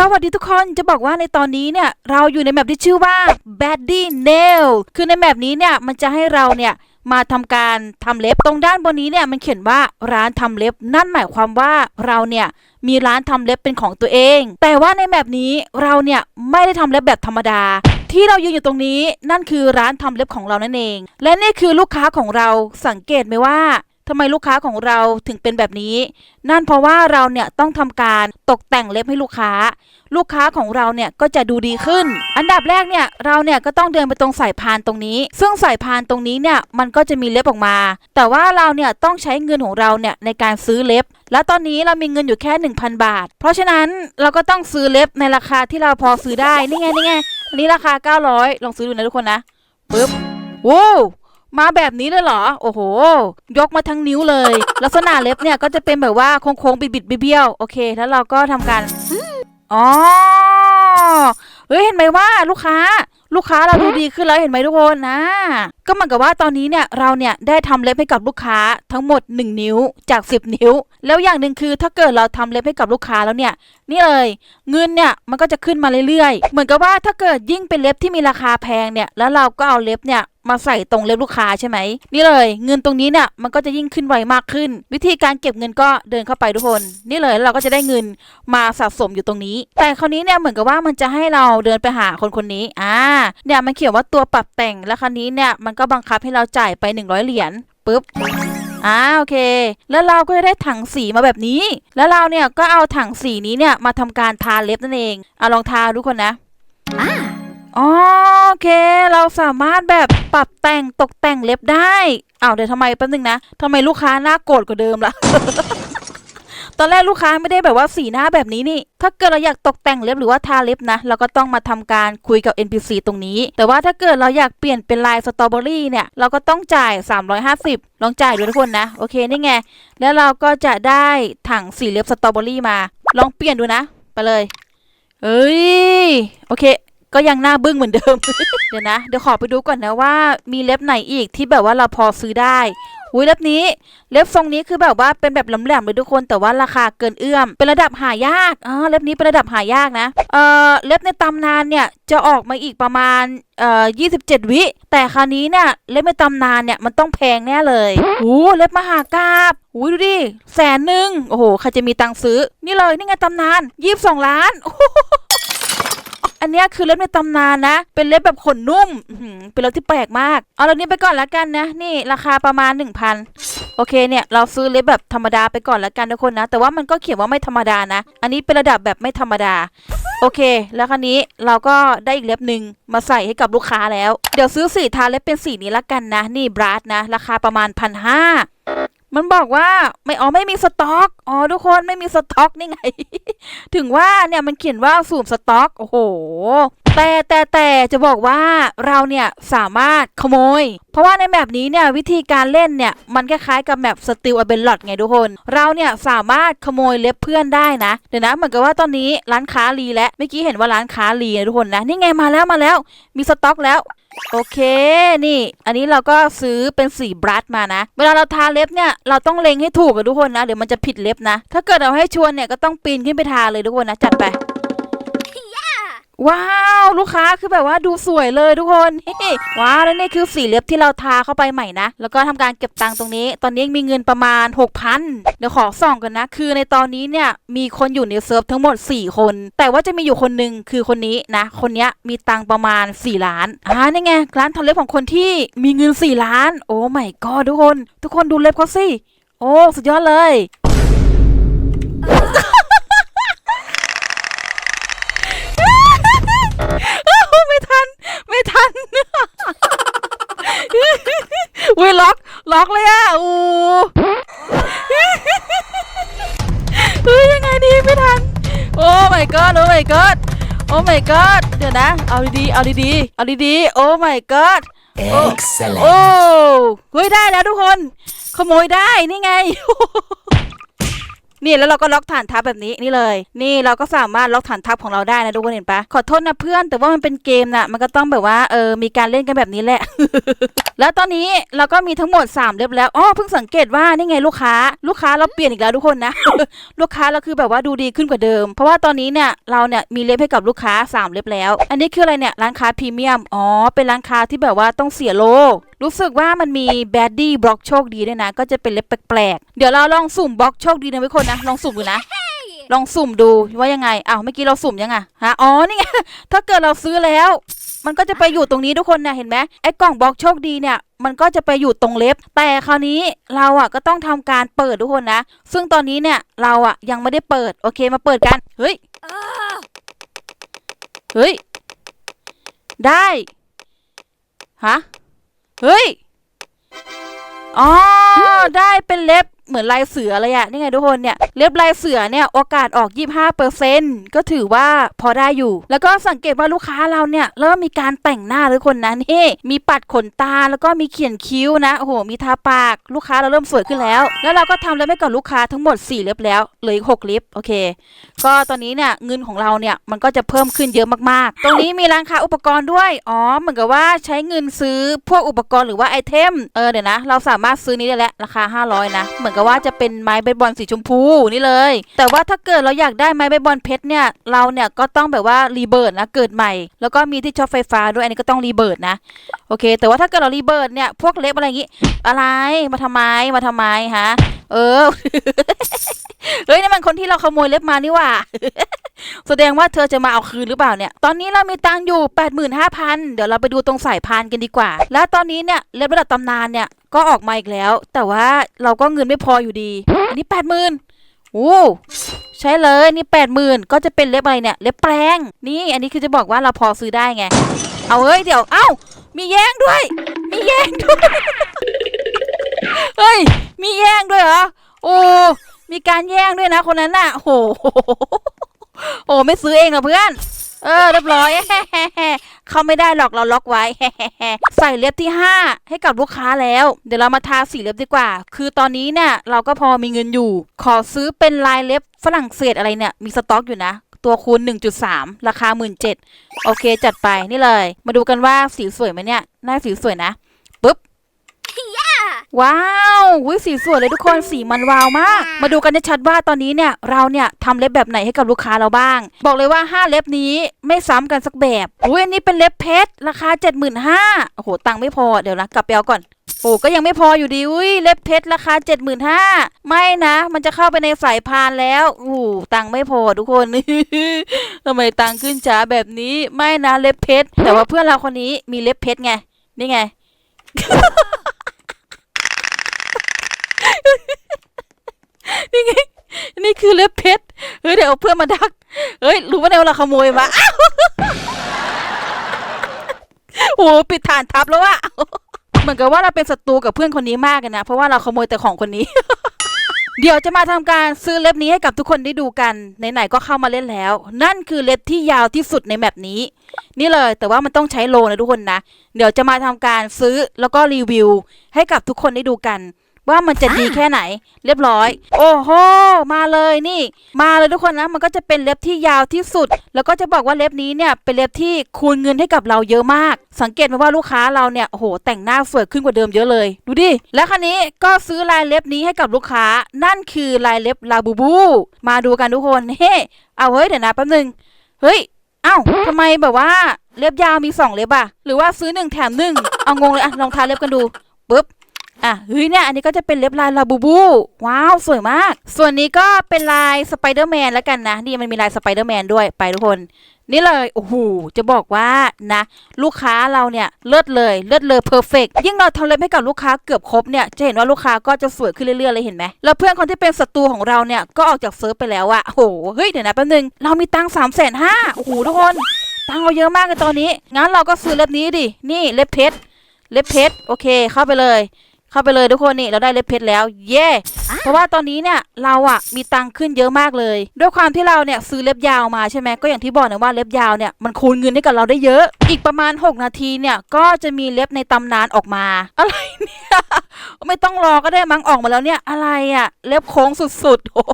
สวัสดีทุกคนจะบอกว่าในตอนนี้เนี่ยเราอยู่ในแมปที่ชื่อว่า Baddy Nail คือในแมปนี้เนี่ยมันจะให้เราเนี่ยมาทำการทำเล็บตรงด้านบนนี้เนี่ยมันเขียนว่าร้านทำเล็บ นั่นหมายความว่าเราเนี่ยมีร้านทำเล็บเป็นของตัวเอง แต่ว่าในแมปนี้เราเนี่ยไม่ได้ทำเล็บแบบธรรมดา ที่เรายืนอยู่ตรงนี้นั่นคือร้านทำเล็บของเรานั่นเอง และนี่คือลูกค้าของเราสังเกตไหมว่า ทำไมลูกค้าของเราถึงเป็นแบบนี้ นั่นเพราะว่าเราเนี่ยต้องทำการตกแต่งเล็บให้ลูกค้า ลูกค้าของเราเนี่ยก็จะดูดีขึ้น อันดับแรกเนี่ยเราเนี่ยก็ต้องเดินไปตรงสายพานตรงนี้ ซึ่งสายพานตรงนี้เนี่ยมันก็จะมีเล็บออกมา แต่ว่าเราเนี่ยต้องใช้เงินของเราเนี่ยในการซื้อเล็บ แล้วตอนนี้เรามีเงินอยู่แค่ 1,000 บาท เพราะฉะนั้นเราก็ต้องซื้อเล็บในราคาที่เราพอซื้อได้ นี่ไงนี่ไงอันนี้ราคา 900 ลองซื้อดูนะทุกคนนะปึ๊บว้าว มาแบบนี้เลยเหรอ โอ้โห ยกมาทั้งนิ้วเลย ลักษณะเล็บเนี่ยก็จะเป็นแบบว่าโค้งๆ บิดๆเบี้ยวๆ โอเค แล้วเราก็ทำการอ๋อ เฮ้ย เห็นไหมว่าลูกค้า ลูกค้าเราดูดีขึ้นแล้วเห็นไหมทุกคนนะ ก็เหมือนกับว่าตอนนี้เนี่ยเราเนี่ยได้ทำเล็บให้กับลูกค้าทั้งหมด 1 นิ้วจาก 10 นิ้ว แล้วอย่างหนึ่งคือถ้าเกิดเราทำเล็บให้กับลูกค้าแล้วเนี่ยนี่เลยเงินเนี่ยมันก็จะขึ้นมาเรื่อยๆ เหมือนกับว่าถ้าเกิดยิ่งเป็นเล็บที่มีราคาแพงเนี่ยแล้วเราก็เอาเล็บเนี่ยมาใส่ตรงเล็บลูกค้าใช่ไหมนี่เลย เงินตรงนี้เนี่ยมันก็จะยิ่งขึ้นไวมากขึ้น วิธีการเก็บเงินก็เดินเข้าไปทุกคน นี่เลยเราก็จะได้เงินมาสะสมอยู่ตรงนี้ แต่คราวนี้เนี่ยเหมือนกับว่ามันจะให้เราเดินไปหาคนคนนี้อ่าเนี่ยมันเขียนว่าตัวปรับแต่งแล้วคราวนี้เนี่ยมันก็บังคับให้เราจ่ายไป 100 เหรียญปึ๊บอ่าโอเค แล้วเราก็จะได้ถังสีมาแบบนี้ แล้วเราเนี่ยก็เอาถังสีนี้เนี่ยมาทำการทาเล็บนั่นเองเอาลองทาทุกคนนะอ๋อโอเค เราสามารถแบบปรับแต่งตกแต่งเล็บได้อ้าวเดี๋ยวทำไมแป๊บนึงนะทำไมลูกค้าหน้าโกรธกว่าเดิมล่ะ ตอนแรกลูกค้าไม่ได้แบบว่าสีหน้าแบบนี้นี่ ถ้าเกิดเราอยากตกแต่งเล็บหรือว่าทาเล็บนะ เราก็ต้องมาทำการคุยกับ NPC ตรงนี้ แต่ว่าถ้าเกิดเราอยากเปลี่ยนเป็นลายสตรอเบอรี่เนี่ย เราก็ต้องจ่าย 350 ลองจ่ายดูทุกคนนะ โอเค นี่ไง แล้วเราก็จะได้ถังสีเล็บสตรอเบอรี่มา ลองเปลี่ยนดูนะ ไปเลย เอ้ย โอเคก็ยังหน้าบึ้งเหมือนเดิม เดี๋ยวนะ เดี๋ยวขอไปดูก่อนนะว่ามีเล็บไหนอีกที่แบบว่าเราพอซื้อได้ อุ้ยเล็บนี้ เล็บทรงนี้คือแบบว่าเป็นแบบแหลมๆเลยทุกคนแต่ว่าราคาเกินเอื้อม เป็นระดับหายากอ๋อเล็บนี้เป็นระดับหายากนะ เอ่อเล็บในตำนานเนี่ยจะออกมาอีกประมาณเอ่อ27 วิ แต่คราวนี้เนี่ยเล็บในตำนานเนี่ยมันต้องแพงแน่เลยโอ้เล็บมหากราบอุ้ยดูดิแสนหนึ่งโอ้โหใครจะมีตังค์ซื้อ นี่เลยนี่ไงตำนาน 22 ล้านอั นเนี้ยคือเล็บในตำนานนะ เป็นเล็บแบบขนนุ่มเป็นเล็บที่แปลกมาก เอาเล็บนี้ไปก่อนละกันนะ นี่ราคาประมาณ 1,000 โอเคเนี่ย เราซื้อเล็บแบบธรรมดาไปก่อนละกันทุกคนนะ แต่ว่ามันก็เขียนว่าไม่ธรรมดานะ อันนี้เป็นระดับแบบไม่ธรรมดา โอเค แล้วคราวนี้เราก็ได้อีกเล็บหนึ่งมาใส่ให้กับลูกค้าแล้ว เดี๋ยวซื้อสีทาเล็บเป็นสีนี้ละกันนะ นี่บรัดนะ ราคาประมาณพันห้า มันบอกว่าไม่อ๋อไม่มีสต็อกอ๋อทุกคนไม่มีสต็อกนี่ไง ถึงว่าเนี่ยมันเขียนว่าสูบสต็อกโอ้โห แต่แต่แต่จะบอกว่าเราเนี่ยสามารถขโมย เพราะว่าในแมปนี้เนี่ยวิธีการเล่นเนี่ยมันคล้ายๆกับแมปสติลอเบลลอดไงทุกคน เราเนี่ยสามารถขโมยเล็บเพื่อนได้นะ เดี๋ยวนะเหมือนกับว่าตอนนี้ร้านค้ารีแล้วเมื่อกี้เห็นว่าร้านค้ารีนะทุกคนนะนี่ไงมาแล้วมาแล้ว มีสต็อกแล้ว โอเค นี่ อันนี้เราก็ซื้อเป็นสีบรัชมานะ เวลาเราทาเล็บเนี่ย เราต้องเล็งให้ถูกกับทุกคนนะ เดี๋ยวมันจะผิดเล็บนะ ถ้าเกิดเราให้ชวนเนี่ย ก็ต้องปีนขึ้นไปทาเลยทุกคนนะ จัดไป ว้าวลูกค้าคือแบบว่าดูสวยเลยทุกคนว้าวแล้วนี่คือสีเล็บที่เราทาเข้าไปใหม่นะ แล้วก็ทำการเก็บตังค์ตรงนี้ ตอนนี้มีเงินประมาณ 6,000 เดี๋ยวขอส่องกันนะ คือในตอนนี้เนี่ยมีคนอยู่ในเซิร์ฟทั้งหมด 4 คน แต่ว่าจะมีอยู่คนหนึ่งคือคนนี้นะ คนนี้มีตังค์ประมาณ 4 ล้านอ่านี่ไงร้านทำเล็บของคนที่มีเงิน 4 ล้าน โอ้ไม่ก็ทุกคน ทุกคนดูเล็บเขาสิโอ้สุดยอดเลย my god เดี๋ยวนะ เอาดีๆ เอาดีๆ เอาดีๆ โอ้ my god โอ้ Excellent. โอ้เฮ้ยได้แล้วทุกคน ขโมยได้ นี่ไง นี่แล้วเราก็ล็อกฐานทัพแบบนี้นี่เลย นี่เราก็สามารถล็อกฐานทัพของเราได้นะทุกคนเห็นปะขอโทษนะเพื่อนแต่ว่ามันเป็นเกมน่ะมันก็ต้องแบบว่าเออมีการเล่นกันแบบนี้แหละ แล้วตอนนี้เราก็มีทั้งหมด3เล็บแล้วอ๋อเพิ่งสังเกตว่านี่ไงลูกค้า ลูกค้าเราเปลี่ยนอีกแล้วทุกคนนะ ลูกค้าเราคือแบบว่าดูดีขึ้นกว่าเดิม เพราะว่าตอนนี้เนี่ยเราเนี่ยมีเล็บให้กับลูกค้า3เล็บแล้ว อันนี้คืออะไรเนี่ยร้านค้าพรีเมียมอ๋อเป็นร้านค้าที่แบบว่าต้องเสียโล รู้สึกว่ามันมีแบดดี้บล็อกโชคดีด้วยนะ ก็จะเป็นเล็บแปลกๆ เดี๋ยวเราลองสุ่มบล็อกโชคดีนะทุกคนนะ ลองสุ่มดูนะ ลองสุ่มดูว่ายังไงอ้าวเมื่อกี้เราสุ่มยังไงฮะ อ๋อ นี่ไง ถ้าเกิดเราซื้อแล้ว มันก็จะไปอยู่ตรงนี้ทุกคนนะเห็นไหมไอ้กล่องบล็อกโชคดีเนี่ย มันก็จะไปอยู่ตรงเล็บ แต่คราวนี้เราอะก็ต้องทำการเปิดทุกคนนะ ซึ่งตอนนี้เนี่ยเราอะยังไม่ได้เปิด โอเค มาเปิดกัน เฮ้ย เฮ้ย ได้ ฮะ เฮ้ย อ๋อ ได้เป็นเล็บ เหมือนลายเสือเลยอะนี่ไงทุกคนเนี่ยเล็บลายเสือเนี่ยโอกาสออก 25%ก็ถือว่าพอได้อยู่ แล้วก็สังเกตว่าลูกค้าเราเนี่ยเริ่มมีการแต่งหน้าทุกคนนะนี่มีปัดขนตาแล้วก็มีเขียนคิ้วนะโอ้โหมีทาปากลูกค้าเราเริ่มสวยขึ้นแล้ว แล้วเราก็ทำเล็บให้กับลูกค้าทั้งหมด 4 เล็บแล้วเหลืออีก6เล็บโอเค ก็ตอนนี้เนี่ยเงินของเราเนี่ยมันก็จะเพิ่มขึ้นเยอะมากๆ ตรงนี้มีร้านค้าอุปกรณ์ด้วยอ๋อเหมือนกับว่าใช้เงินซื้อพวกอุปกรณ์หรือว่าไอเทมเออเดี๋ยวนะ เราสามารถซื้อนี้ได้แล้วราคา 500 นะเหมือนกับว่าจะเป็นไม้เบสบอลสีชมพูนี่เลย แต่ว่าถ้าเกิดเราอยากได้ไม้เบสบอลเพชรเนี่ยเราเนี่ยก็ต้องแบบว่ารีเบิร์ดนะเกิดใหม่ แล้วก็มีที่ช็อตไฟฟ้าด้วยอันนี้ก็ต้องรีเบิร์ดนะโอเค แต่ว่าถ้าเกิดเรารีเบิร์ดเนี่ยพวกเล็บอะไรอย่างงี้ อะไรมาทำไมมาทำไมฮะเออเฮ้ยนี่มันคนที่เราขโมยเล็บมานี่ว่า แสดงว่าเธอจะมาเอาคืนหรือเปล่าเนี่ย ตอนนี้เรามีตังอยู่ 85,000 เดี๋ยวเราไปดูตรงสายพานกันดีกว่า แล้วตอนนี้เนี่ยเล็บระดับตำนานเนี่ยก็ออกมาอีกแล้ว แต่ว่าเราก็เงินไม่พออยู่ดี อันนี้ 80,000โอ้ใช่เลยนี่ 80,000 ก็จะเป็นเล็บอะไรเนี่ย เล็บแปลงนี่อันนี้คือจะบอกว่าเราพอซื้อได้ไง เอาเฮ้ยเดี๋ยว เอ้า มีแย่งด้วย มีแย่งด้วย เฮ้ย มีแย่งด้วยเหรอ โอ้ มีการแย่งด้วยนะคนนั้นน่ะโอ้โห โอ้ไม่ซื้อเองเหรอเพื่อน เออเรียบร้อยเขาไม่ได้หรอกเราล็อกไว้ ใส่เล็บที่ 5 ให้กับลูกค้าแล้ว เดี๋ยวเรามาทาสีเล็บดีกว่า คือตอนนี้เนี่ยเราก็พอมีเงินอยู่ ขอซื้อเป็นลายเล็บฝรั่งเศสอะไรเนี่ยมีสต็อกอยู่นะตัวคูณ 1.3 ราคา 17,000โอเค จัดไปนี่เลย มาดูกันว่าสีสวยไหมเนี่ย หน้าสีสวยนะปุ๊บ ว้าววิสีสวยเลยทุกคนสีมันวาวมาก มาดูกันชัดๆว่าตอนนี้เนี่ยเราเนี่ยทำเล็บแบบไหนให้กับลูกค้าเราบ้าง บอกเลยว่า 5 เล็บนี้ไม่ซ้ำกันสักแบบอุ้ยอันนี้เป็นเล็บเพชรราคา 75,000โอ้โหตังค์ไม่พอเดี๋ยวนะกลับไปเอาก่อนโอ้ก็ยังไม่พออยู่ดีอุ้ยเล็บเพชรราคา 75,000ไม่นะ มันจะเข้าไปในสายพานแล้วโอ้โหตังค์ไม่พอทุกคนทำไมตังค์ขึ้นช้าแบบนี้ไม่นะเล็บเพชรแต่ว่าเพื่อนเราคนนี้มีเล็บเพชรไงนี่ไง นี่ไง นี่คือเล็บเพชร เฮ้ยเดี๋ยวเอาเพื่อนมาดัก เฮ้ย รู้ว่าเวลาขโมยมาอ้าวโอ้โหปิดฐานทับแล้วอะเหมือนกับว่าเราเป็นศัตรูกับเพื่อนคนนี้มากเลยนะ เพราะว่าเราขโมยแต่ของคนนี้ เดี๋ยวจะมาทำการซื้อเล็บนี้ให้กับทุกคนได้ดูกัน ไหนๆก็เข้ามาเล่นแล้ว นั่นคือเล็บที่ยาวที่สุดในแมปนี้ นี่เลย แต่ว่ามันต้องใช้โลนะทุกคนนะ เดี๋ยวจะมาทำการซื้อแล้วก็รีวิว ให้กับทุกคนได้ดูกัน ว่ามันจะดีแค่ไหน เรียบร้อย โอ้โห มาเลยนี่ มาเลยทุกคนนะ มันก็จะเป็นเล็บที่ยาวที่สุด แล้วก็จะบอกว่าเล็บนี้เนี่ยเป็นเล็บที่คูณเงินให้กับเราเยอะมาก สังเกตไหมว่าลูกค้าเราเนี่ยโอ้โหแต่งหน้าสวยขึ้นกว่าเดิมเยอะเลย ดูดิ และคันนี้ก็ซื้อลายเล็บนี้ให้กับลูกค้า นั่นคือลายเล็บลาบูบู มาดูกันทุกคนเฮ้เอาเฮ้ยเดี๋ยวนะแป๊บนึงเฮ้ยเอ้าทำไมแบบว่าเล็บยาวมีสองเล็บอะหรือว่าซื้อหนึ่งแถมหนึ่งเอางงเลยอะลองทาเล็บกันดูปุ๊บ อะเฮ้ยเนี่ยอันนี้ก็จะเป็นเล็บลายลาบูบูว้าว สวยมาก ส่วนนี้ก็เป็นลายสไปเดอร์แมนแล้วกันนะ นี่มันมีลายสไปเดอร์แมนด้วยไปทุกคน นี่เลย โอ้โห จะบอกว่านะ ลูกค้าเราเนี่ยเลิศเลยเลิศเลยเพอร์เฟกยิ่งเราทำเล็บให้กับลูกค้าเกือบครบเนี่ยจะเห็นว่าลูกค้าก็จะสวยขึ้นเรื่อยๆเลยเห็นไหมแล้วเพื่อนคนที่เป็นศัตรูของเราเนี่ยก็ออกจากเซิร์ฟไปแล้วอะโอ้โหเฮ้ยเดี๋ยวนะแป๊บนึงเรามีตังสามแสนห้าโอ้โหทุกคนตังเราเยอะมากเลยตอนนี้งั้นเราก็ซื้อเล็บนี้ดินี่เล็บเพชรเล็บเพชรโอเคเข้าไปเลย เข้าไปเลยทุกคนนี่เราได้เล็บเพชรแล้ว เย่เพราะว่าตอนนี้เนี่ยเราอะมีตังค์ขึ้นเยอะมากเลย ด้วยความที่เราเนี่ยซื้อเล็บยาวมาใช่ไหมก็อย่างที่บอกนะว่าเล็บยาวเนี่ยมันคูณเงินให้กับเราได้เยอะ อีกประมาณ 6 นาทีเนี่ยก็จะมีเล็บในตำนานออกมา อะไรเนี่ยไม่ต้องรอก็ได้มั้งออกมาแล้วเนี่ยอะไรอะเล็บโค้งสุดๆโอ้โห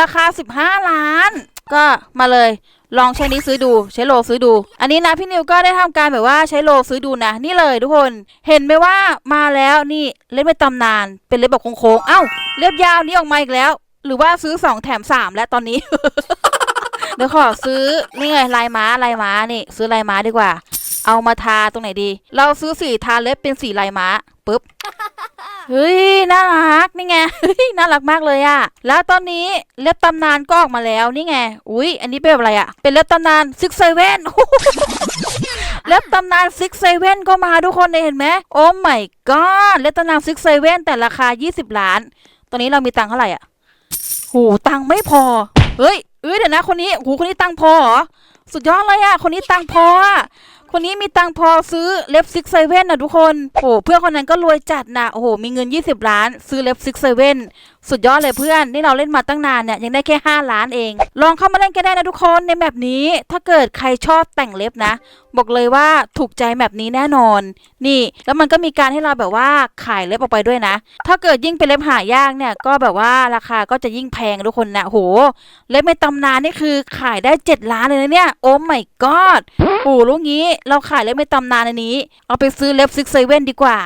ราคา 15 ล้าน ก็มาเลย ลองใช้นี้ซื้อดูใช้โลซื้อดู อันนี้นะพี่นิวก็ได้ทำการแบบว่าใช้โลซื้อดูนะ นี่เลยทุกคนเห็นไหมว่ามาแล้วนี่เล็บไม่ตำนาน เป็นเล็บแบบโค้งๆเอ้าเล็บยาวนี้ออกมาอีกแล้ว หรือว่าซื้อ 2 แถม 3 แล้วตอนนี้ เดี๋ยวขอซื้อนี่ไงลายม้าลายม้านี่ ซื้อลายม้าดีกว่า เอามาทาตรงไหนดี เราซื้อสีทาเล็บเป็นสีลายม้าปุ๊บ เฮ้ยน่ารักนี่ไงเฮ้ยน่ารักมากเลยอะแล้วตอนนี้เล็บตำนานก็ออกมาแล้วนี่ไงอุ้ยอันนี้เป็นแบบอะไรอะเป็นเล็บตำนานซิกเซเว่นเล็บตำนานซิกเซเว่นก็มาทุกคนเลยเห็นไหมโอ้ my god เล็บตำนานซิกเซเว่นแต่ราคา 20 ล้าน ตอนนี้เรามีตังค์เท่าไหร่อะหูตังค์ไม่พอ เฮ้ยเอ้ยเดี๋ยวนะคนนี้หูคนนี้ตังค์พอเหรอ สุดยอดเลยอะคนนี้ตังค์พออะ คนนี้มีตังพอซื้อเล็บซิกเซเว่นนะทุกคน โอ้เพื่อนคนนั้นก็รวยจัดนะโอ้โหมีเงิน 20 ล้าน ซื้อเล็บซิกเซเว่น สุดยอดเลยเพื่อน นี่เราเล่นมาตั้งนานเนี่ยยังได้แค่ 5 ล้านเอง ลองเข้ามาเล่นกันได้นะทุกคนในแบบนี้ ถ้าเกิดใครชอบแต่งเล็บนะ บอกเลยว่าถูกใจแบบนี้แน่นอน นี่แล้วมันก็มีการให้เราแบบว่าขายเล็บออกไปด้วยนะ ถ้าเกิดยิ่งเป็นเล็บหายากเนี่ยก็แบบว่าราคาก็จะยิ่งแพงทุกคนนะโหเล็บในตำนานนี่คือขายได้ 7 ล้านเลยนะเนี่ยโอ้ my god โอ้ลูกงี้ เราขายเล็บในตำนานอันนี้ เอาไปซื้อเล็บซิกเซเว่นดีกว่า